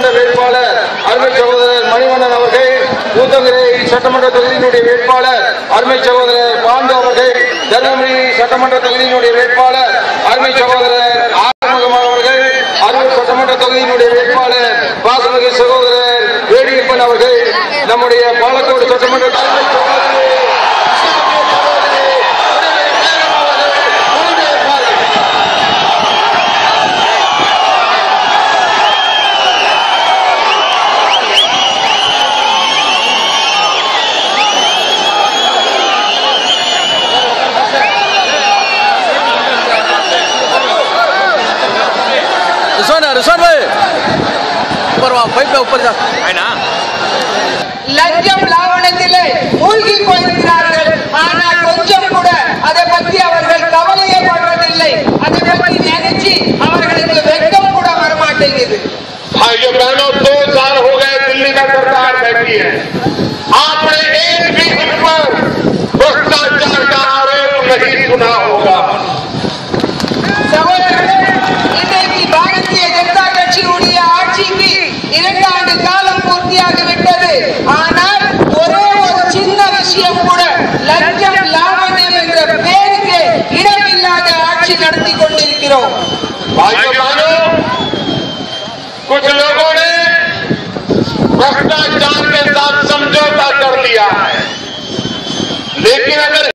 சட்டமன்ற வேட்பாளர் அருமை சகோதரர் மணிவண்ணன் அவர்கள் ஊத்தங்கரை சட்டமன்ற தொகுதியினுடைய வேட்பாளர் அருமை சகோதரர் பாண்டு அவர்கள் தருமபுரி சட்டமன்ற தொகுதியினுடைய வேட்பாளர் அருமை சகோதரர் ஆறுமுகம் அவர்கள் அரூர் சட்டமன்ற தொகுதியினுடைய வேட்பாளர் பாசமிகு சகோதரர் வேடியப்பன் அவர்கள் நம்முடைய பாலக்கோடு சட்டமன்ற રિઝવાન રિઝવાનભાઈ ઉપર વાહ પૈપ ઉપર જા આયના லஞ்சம் லாவணத்திலே மூழ்கி கொண்டிருக்கிறார்கள். ஆனால் கொஞ்சம் கூட அதை பற்றி அவர்கள் கவலையே படுவதில்லை அதை பற்றி நினைச்சு அவர்களுக்கு வெக்கம் கூட வரமாட்டேங்குது. कुछ लोगों ने भ्रष्टाचार के साथ समझौता कर लिया है लेकिन अगर